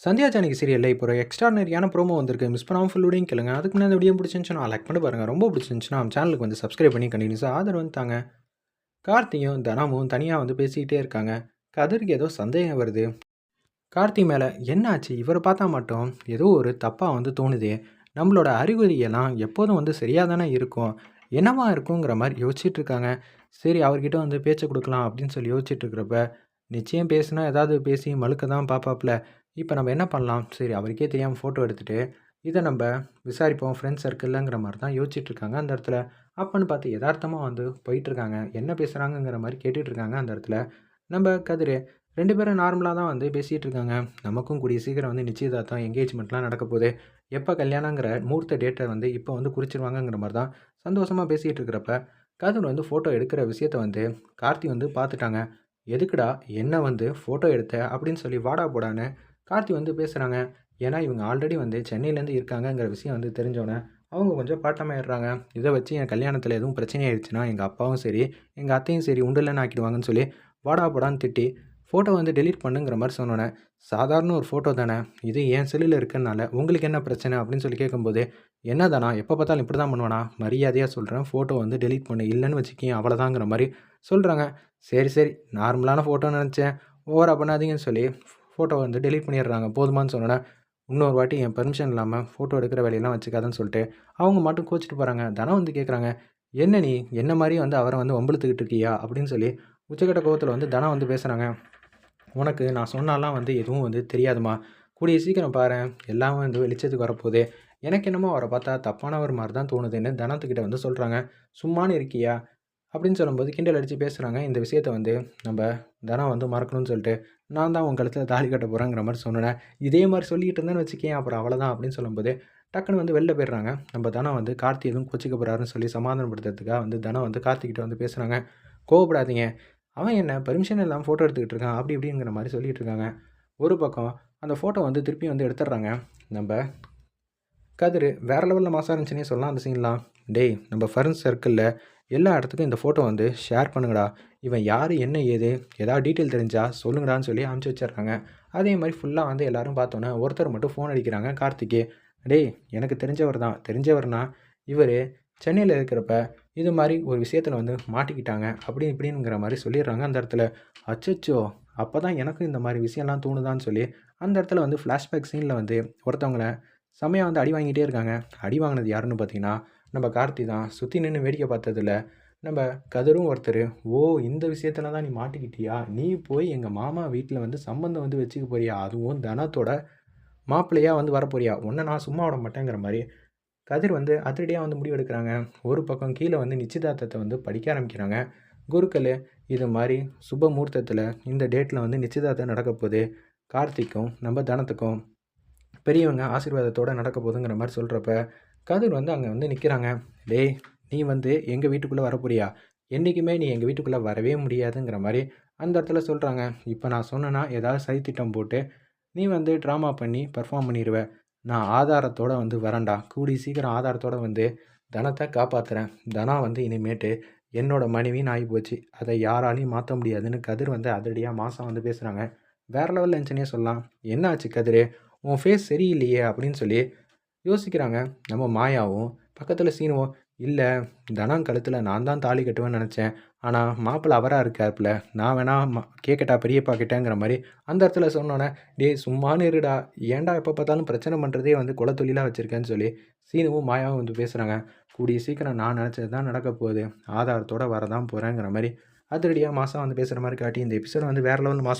சந்தியா ஜானகி சீரியலில் இப்போ ஒரு எக்ஸ்ட்ரானரியான ப்ரோமோ வந்திருக்கு. மிஸ் பண்ணாமல் ஃபுல்லோடையும் கேளுங்க. அதுக்கு முன்னாடி வீடியோ பிடிச்சிருந்துச்சுன்னா லைக் பண்ணி பாருங்கள் ரொம்ப பிடிச்சிருந்துச்சுன்னா நம்ம சேனலுக்கு வந்து சப்ஸ்கிரைப் பண்ணி கண்டினியூஸாக ஆதரவு வந்துட்டாங்க கார்த்தியும் தனமும் தனியாக வந்து பேசிக்கிட்டே இருக்காங்க. கதிர்க்கு ஏதோ சந்தேகம் வருது. கார்த்தி மேலே என்னாச்சு இவரை பார்த்தா மட்டும் ஏதோ ஒரு தப்பாக வந்து தோணுதே. நம்மளோட அறிகுறியெல்லாம் எப்போதும் வந்து சரியாக தானே இருக்கும். என்னவா இருக்குங்கிற மாதிரி யோசிச்சுட்டு இருக்காங்க. சரி அவர்கிட்ட வந்து பேச்சை கொடுக்கலாம் அப்படின்னு சொல்லி யோசிச்சுட்டு இருக்கிறப்ப நிச்சயம் பேசுனா ஏதாவது பேசி மழுக்க தான் பார்ப்பாப்புல இப்போ நம்ம என்ன பண்ணலாம்? சரி அவருக்கே தெரியாமல் ஃபோட்டோ எடுத்துகிட்டு இதை நம்ம விசாரிப்போம் ஃப்ரெண்ட்ஸ் சர்க்கிள்ங்கிற மாதிரி தான் யோசிச்சுட்ருக்காங்க அந்த இடத்துல. அப்போன்னு பார்த்து யதார்த்தமாக வந்து போயிட்டுருக்காங்க என்ன பேசுகிறாங்கங்கிற மாதிரி கேட்டுட்ருக்காங்க அந்த இடத்துல. நம்ம கதிர் ரெண்டு பேரும் நார்மலாக தான் வந்து பேசிகிட்டு இருக்காங்க. நமக்கும் கூடிய சீக்கிரம் வந்து நிச்சயதார்த்தம் என்கேஜ்மெண்ட்லாம் நடக்க போகுது. எப்போ கல்யாணங்கிற மூர்த்த டேட்டை வந்து இப்போ வந்து குறிச்சிருவாங்கங்கிற மாதிரி தான் சந்தோஷமாக பேசிகிட்டு இருக்கிறப்ப கதிர் வந்து ஃபோட்டோ எடுக்கிற விஷயத்த வந்து கார்த்தி வந்து பார்த்துட்டாங்க. எதுக்குடா என்ன வந்து ஃபோட்டோ எடுத்த அப்படின்னு சொல்லி வாடா போடான்னு கார்த்தி வந்து பேசுகிறாங்க ஏன்னா இவங்க ஆல்ரெடி வந்து சென்னையிலேருந்து இருக்காங்கங்கிற விஷயம் வந்து தெரிஞ்சோன்னே அவங்க கொஞ்சம் பாட்டமாயிடுறாங்க இதை வச்சு என் கல்யாணத்தில் எதுவும் பிரச்சனை ஆயிடுச்சுன்னா எங்கள் அப்பாவும் சரி எங்கள் அத்தையும் சரி உண்டில்லன்னு ஆக்கிடுவாங்கன்னு சொல்லி வாடா போடான்னு திட்டி ஃபோட்டோ வந்து டெலீட் பண்ணுங்கிற மாதிரி சொன்னோன்னே சாதாரண ஒரு ஃபோட்டோ தானே இது என் செல்லில் இருக்கனால உங்களுக்கு என்ன பிரச்சனை? அப்படின்னு சொல்லி கேட்கும்போது என்ன தானா எப்போ பார்த்தாலும் இப்படி தான் பண்ணுவானா? மரியாதையாக சொல்கிறேன் ஃபோட்டோ வந்து டெலீட் பண்ணு இல்லைன்னு வச்சுக்கேன் அவ்வளோதாங்கிற மாதிரி சொல்கிறாங்க சரி சரி நார்மலான ஃபோட்டோன்னு நினச்சேன் ஓவராக பண்ணாதீங்கன்னு சொல்லி ஃபோட்டோ வந்து டெலீட் பண்ணிடுறாங்க. போதுமான்னு சொன்னோன்னே இன்னொரு வாட்டி என் பெர்மிஷன் இல்லாமல் ஃபோட்டோ எடுக்கிற வேலையெல்லாம் வச்சுக்காதுன்னு சொல்லிட்டு அவங்க மட்டும் கோச்சிட்டு போகிறாங்க தனம் வந்து கேட்குறாங்க என்ன நீ? என்ன மாதிரி வந்து அவரை வந்து வம்பளுத்துக்கிட்டு இருக்கியா? அப்படின்னு சொல்லி உச்சக்கட்ட கோவத்தில் வந்து தனம் வந்து பேசுகிறாங்க உனக்கு நான் சொன்னாலாம் வந்து எதுவும் வந்து தெரியாதுமா கூடிய சீக்கிரம் பாரு. எல்லாமே வந்து வெளிச்சத்துக்கு வரப்போகுது. எனக்கு என்னமோ அவரை பார்த்தா தப்பானவர் மாதிரி தான் தோணுதுன்னு தனத்துக்கிட்ட வந்து சொல்கிறாங்க சும்மானு இருக்கியா? அப்படின்னு சொல்லும்போது கிண்டல் அடித்து பேசுகிறாங்க இந்த விஷயத்த வந்து நம்ம தனம் வந்து மறக்கணும்னு சொல்லிட்டு நான் தான் உங்கள் கழுத்தில் தாலி கட்ட போகிறேங்கிற மாதிரி சொன்னேன். இதே மாதிரி சொல்லிட்டு இருந்தேன்னு வச்சுக்கேன் அப்புறம் அவ்வளோதான் அப்படின்னு சொல்லும்போது டக்குன்னு வந்து வெளில போயிடுறாங்க. நம்ம தனம் வந்து கார்த்தி எதுவும் கொச்சிக்க போகிறாருன்னு சொல்லி சமாதானப்படுத்துறதுக்காக வந்து தனம் வந்து கார்த்திகிட்ட வந்து பேசுகிறாங்க கோவப்படாதீங்க. அவன் என்ன பெர்மிஷன் இல்லாமல் ஃபோட்டோ எடுத்துக்கிட்டு இருக்கான் அப்படி இப்படிங்கிற மாதிரி சொல்லிகிட்டு இருக்காங்க. ஒரு பக்கம் அந்த ஃபோட்டோ வந்து திருப்பி வந்து எடுத்துடுறாங்க. நம்ம கதிர் வேறு லெவலில் மாசாக இருந்துச்சுன்னே சொல்லலாம் அந்த சீன்லாம் டேய் நம்ம ஃப்ரெண்ட்ஸ் சர்க்கிளில் எல்லா இடத்துக்கும் இந்த ஃபோட்டோ வந்து ஷேர் பண்ணுங்கடா. இவன் யார் என்ன ஏது ஏதாவது டீட்டெயில் தெரிஞ்சால் சொல்லுங்கடான்னு சொல்லி அனுப்பிச்சி வச்சிடுறாங்க அதே மாதிரி ஃபுல்லாக வந்து எல்லோரும் பார்த்தோன்னே ஒருத்தர் மட்டும் ஃபோன் அடிக்கிறாங்க கார்த்திகே டேய் எனக்கு தெரிஞ்சவர் தான். தெரிஞ்சவர்னா இவர் சென்னையில் இருக்கிறப்ப இது மாதிரி ஒரு விஷயத்தில் வந்து மாட்டிக்கிட்டாங்க. அப்படி இப்படிங்கிற மாதிரி சொல்லிடுறாங்க அந்த இடத்துல. அச்சோ அப்போ தான் எனக்கும் இந்த மாதிரி விஷயம்லாம் தோணுதான்னு சொல்லி அந்த இடத்துல வந்து ஃப்ளாஷ்பேக் சீனில் வந்து ஒருத்தவங்கள செம்மையாக வந்து அடி வாங்கிட்டே இருக்காங்க. அடி வாங்கினது யாருன்னு பார்த்தீங்கன்னா நம்ம கார்த்தி தான் சுற்றி நின்று வேடிக்கை பார்த்ததில்ல நம்ம கதரும் ஒருத்தர் ஓ இந்த விஷயத்துல தான் நீ மாட்டிக்கிட்டியா? நீ போய் எங்கள் மாமா வீட்டில் வந்து சம்மந்தம் வந்து வச்சுக்க போறியா? அதுவும் தனத்தோட மாப்பிள்ளையாக வந்து வரப்போறியா? உன்னை நான் சும்மா விட மாட்டேங்கிற மாதிரி. கதிர் வந்து அதிரடியாக வந்து முடிவெடுக்கிறாங்க. ஒரு பக்கம் கீழே வந்து நிச்சயதார்த்தத்தை வந்து படிக்க ஆரம்பிக்கிறாங்க. குருக்கள் இது மாதிரி சுப முகூர்த்தத்தில் இந்த டேட்டில் வந்து நிச்சயதார்த்தம் நடக்க போகுது. கார்த்திக்கும் நம்ம தனத்துக்கும் பெரியவங்க ஆசீர்வாதத்தோடு நடக்க போகுதுங்கிற மாதிரி சொல்கிறப்ப கதிர் வந்து அங்கே வந்து நிற்கிறாங்க டேய் நீ வந்து எங்கள் வீட்டுக்குள்ளே வரப்போறியா? என்றைக்குமே நீ எங்கள் வீட்டுக்குள்ளே வரவே முடியாதுங்கிற மாதிரி அந்த இடத்துல சொல்கிறாங்க இப்போ நான் சொன்னேன்னா ஏதாவது சதித்திட்டம் போட்டு நீ வந்து ட்ராமா பண்ணி பர்ஃபார்ம் பண்ணிடுவேன் நான் ஆதாரத்தோடு வந்து வரேன்டா. கூடி சீக்கிரம் ஆதாரத்தோடு வந்து தனத்தை காப்பாற்றுறேன் தனம் வந்து இனிமேட்டு என்னோட மனைவின்னு ஆகி போச்சு. அதை யாராலையும் மாற்ற முடியாதுன்னு கதிர் வந்து அதிரடியாக மாதம் வந்து பேசுகிறாங்க வேறு லெவலில் இருந்துச்சுன்னே சொல்லலாம். என்ன ஆச்சு கதிர்? உன் ஃபேஸ் சரியில்லையே அப்படின்னு சொல்லி யோசிக்கிறாங்க. நம்ம மாயாவும் பக்கத்தில் சீனுவோம் இல்லை தனம் கழுத்தில் நான் தான் தாலி கட்டுவேன்னு நினச்சேன். ஆனால் மாப்பிள்ளை அவராக இருக்காப்புல நான் வேணா கேட்கட்டா பெரியப்பா கிட்டேங்கிற மாதிரி. அந்த இடத்துல சொன்னோன்னே டே சும்மானு இருடா. ஏன்டா எப்போ பார்த்தாலும் பிரச்சனை பண்ணுறதே வந்து குல தொழிலாக வச்சுருக்கேன்னு சொல்லி. சீனுவும் மாயாவும் வந்து பேசுகிறாங்க கூடிய சீக்கிரம் நான் நினச்சது தான் நடக்க போகுது. ஆதாரத்தோடு வரதான் போகிறேங்கிற மாதிரி. அதிரடியாக மாதம் வந்து பேசுகிற மாதிரி காட்டி இந்த எபிசோட் வந்து வேறு லெவலில் மாதம்